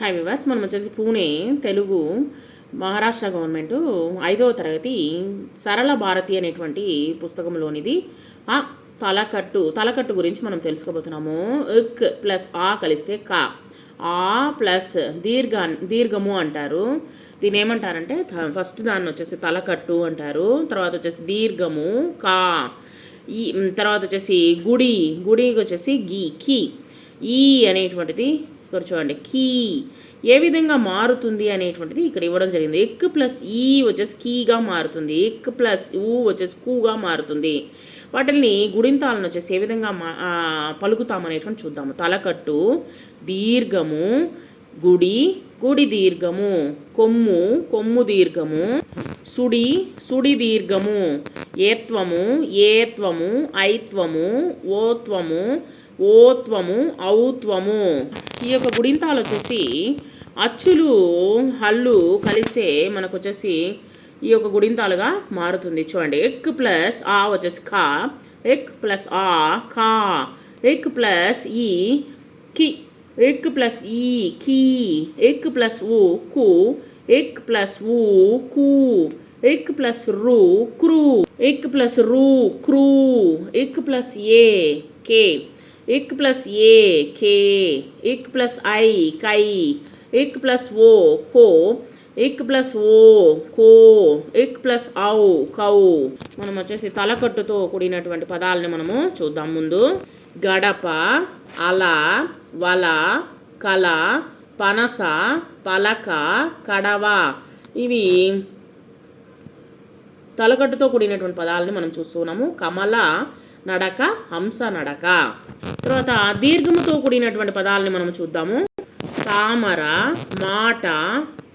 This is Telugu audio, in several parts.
హాయ్ వివాస్ మనం వచ్చేసి పూణే తెలుగు మహారాష్ట్ర గవర్నమెంట్ ఐదవ తరగతి సరళ భారతి అనేటువంటి పుస్తకంలోనిది. ఆ తలకట్టు తలకట్టు గురించి మనం తెలుసుకోబోతున్నాము. ఇక్ ప్లస్ ఆ కలిస్తే కా. ఆ ప్లస్ దీర్ఘ దీర్ఘము అంటారు. దీని ఏమంటారంటే త- ఫస్ట్ దాన్ని వచ్చేసి తలకట్టు అంటారు. తర్వాత వచ్చేసి దీర్ఘము కా. ఈ తర్వాత వచ్చేసి గుడి గుడికి వచ్చేసి గీ కీ. ఈ అనేటువంటిది ఇక్కడ చూడండి కీ. ఏ విధంగా మారుతుంది అనేటువంటిది ఇక్కడ ఇవ్వడం జరిగింది. ఎక్ ప్లస్ ఈ వచ్చేసి కీగా మారుతుంది. ఎక్ ప్లస్ ఊ వచ్చేసి కూగా మారుతుంది. వాటిని గుడింతాలను వచ్చేసి ఏ విధంగా మా పలుకుతామనేటువంటి చూద్దాము. తలకట్టు దీర్ఘము గుడి గుడి దీర్ఘము కొమ్ము కొమ్ము దీర్ఘము సుడి సుడి దీర్ఘము ఏత్వము ఏత్వము ఐత్వము ఓత్వము ఓత్వము ఔత్వము. ఈ యొక్క గుడింతాలు వచ్చేసి అచ్చులు హల్లు కలిసే మనకు వచ్చేసి ఈ యొక్క గుడింతాలుగా మారుతుంది. చూడండి. ఎక్ ప్లస్ ఆ వచ్చేసి కా. ఎక్ ప్లస్ ఆ కా. ఎక్ ప్లస్ ఈ కి. ఎక్ ప్లస్ ఈ కీ. ఎక్ ప్లస్ ఊ కు. ఎక్ ప్లస్ ఊ కూ. ఎక్ ప్లస్ రు క్రూ. ఎక్ ప్లస్ రు క్రూ. ఎక్ ప్లస్ ఏ కే. ఎక్ ప్లస్ ఏ కే ఎక్ ప్లస్ ఐ కై ఎక్ ప్లస్ ఓ కో ఎక్ ప్లస్ ఓ కో ఎక్ ప్లస్ ఔ కౌ మనం వచ్చేసి తలకట్టుతో కూడినటువంటి పదాలని మనము చూద్దాం ముందు. గడప అల వల కల పనస పలక కడవ. ఇవి తలకట్టుతో కూడినటువంటి పదాలని మనం చూస్తున్నాము. కమల నడక హంస నడక. తర్వాత దీర్ఘముతో కూడినటువంటి పదాలని మనం చూద్దాము. తామర మాట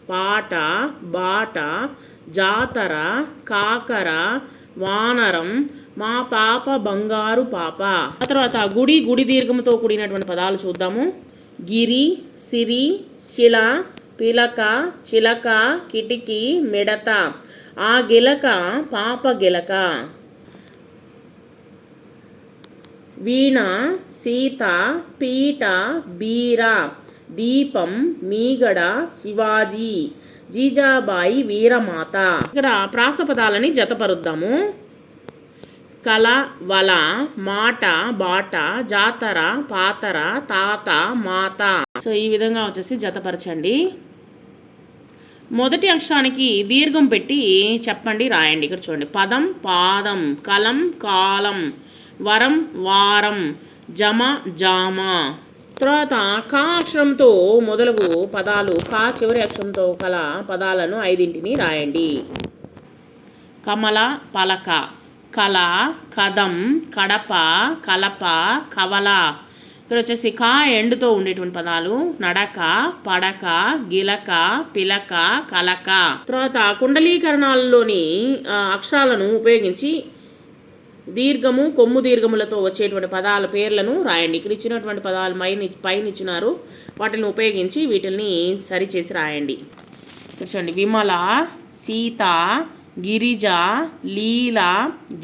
పాట బాట జాతర కాకర వానరం మా పాప బంగారు పాప. ఆ తర్వాత గుడి గుడి దీర్ఘముతో కూడినటువంటి పదాలు చూద్దాము. గిరి సిరి శిల పిలక చిలక కిటికీ మిడత. ఆ గిలక పాప గిలక. వీణ సీత పీట బీర దీపం మీగడ శివాజీ జీజాబాయి వీరమాత. ఇక్కడ ప్రాసపదాలని జతపరుద్దాము. కల వల మాట బాట జాతర పాతర తాత మాత. సో ఈ విధంగా వచ్చేసి జతపరచండి. మొదటి అక్షరానికి దీర్ఘం పెట్టి చెప్పండి రాయండి. ఇక్కడ చూడండి. పదం పాదం కలం కాలం వరం వారం జమ జామ. తర్వాత కా అక్షరంతో మొదలగు పదాలు కా చివరి అక్షరంతో కల పదాలను ఐదింటిని రాయండి. కమల పలక. కళ కదం కడప కలప కవల. ఇక్కడ వచ్చేసి కా ఎండుతో ఉండేటువంటి పదాలు నడక పడక గిలక పిలక కలక. తర్వాత కుండలీకరణాల్లోని అక్షరాలను ఉపయోగించి దీర్ఘము కొమ్ము దీర్ఘములతో వచ్చేటువంటి పదాల పేర్లను రాయండి. ఇక్కడ ఇచ్చినటువంటి పదాలు పైన పైన ఇచ్చినారు వాటిని ఉపయోగించి వీటిని సరిచేసి రాయండి. చూడండి. విమల సీత గిరిజ లీల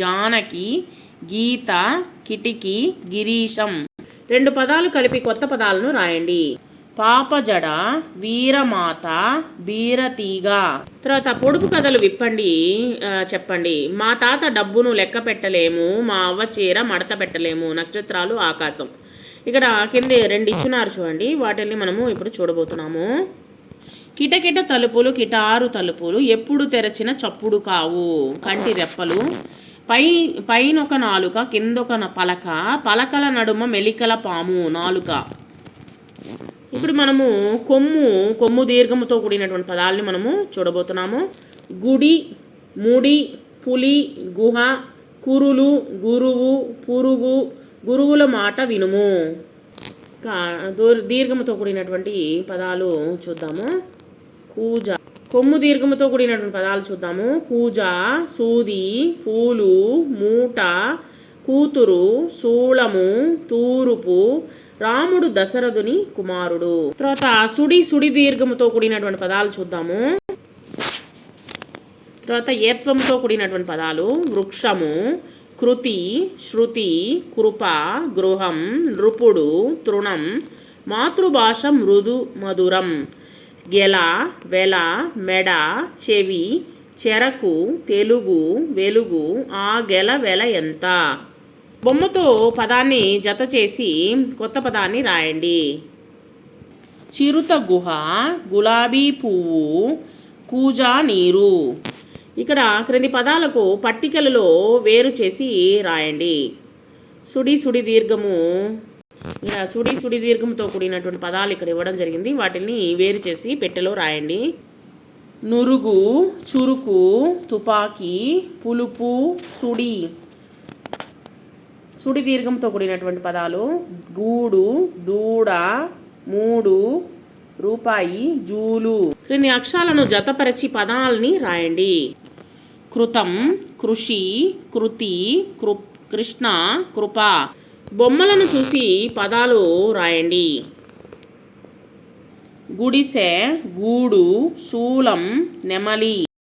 జానకి గీత కిటికీ గిరీశం. రెండు పదాలు కలిపి కొత్త పదాలను రాయండి. పాపజడ వీరమాత బీరతీగ. తర్వాత పొడుపు కథలు విప్పండి చెప్పండి. మా తాత డబ్బును లెక్క పెట్టలేము మా అవ్వ చీర మడత పెట్టలేము నక్షత్రాలు ఆకాశం. ఇక్కడ కింద రెండు ఇచ్చినారు చూడండి వాటిని మనము ఇప్పుడు చూడబోతున్నాము. కిటకిట తలుపులు కిటారు తలుపులు ఎప్పుడు తెరచిన చప్పుడు కావు. కంటి రెప్పలు. పై పైన ఒక నాలుక కిందొక న- పలక. పలకల నడుమ మెలికల పాము నాలుక. ఇప్పుడు మనము కొమ్ము కొమ్ము దీర్ఘముతో కూడినటువంటి పదాలని మనము చూడబోతున్నాము. గుడి ముడి పులి గుహ కురులు గురువు పురుగు గురువుల మాట వినుము. దీర్ఘముతో కూడినటువంటి పదాలు చూద్దాము. కూజ కొమ్ము దీర్ఘముతో కూడినటువంటి పదాలు చూద్దాము. కూజ సూది పూలు మూట కూతురు శూళము తూరుపు రాముడు దశరథుని కుమారుడు. తర్వాత సుడి సుడి దీర్ఘముతో కూడినటువంటి పదాలు చూద్దాము. తర్వాత ఏత్వంతో కూడినటువంటి పదాలు వృక్షము కృతి శృతి కృప గృహం నృపుడు తృణం మాతృభాష మృదు మధురం గెల వెల మెడ చెవి చెరకు తెలుగు వెలుగు ఆ గెల వెల ఎంత? బొమ్మతో పదాన్ని జత చేసి కొత్త పదాన్ని రాయండి. చిరుత గుహ గులాబీ పువ్వు కూజా నీరు. ఇక్కడ క్రింది పదాలకు పట్టికలలో వేరు చేసి రాయండి. సుడి సుడి దీర్ఘము. ఇలా సుడి సుడి దీర్ఘంతో కూడినటువంటి పదాలు ఇక్కడ ఇవ్వడం జరిగింది. వాటిని వేరు చేసి పెట్టెలో రాయండి. నురుగు చురుకు తుపాకీ పులుపు సుడి. సుడి దీర్ఘంతో కూడినటువంటి పదాలు గూడు దూడ మూడు రూపాయి జూలు. క్రింది అక్షరాలను జతపరిచి పదాలని రాయండి. కృతం కృషి కృతి కృ కృష్ణ కృప. బొమ్మలను చూసి పదాలు రాయండి. గుడిసె గూడు శూలం నెమలి.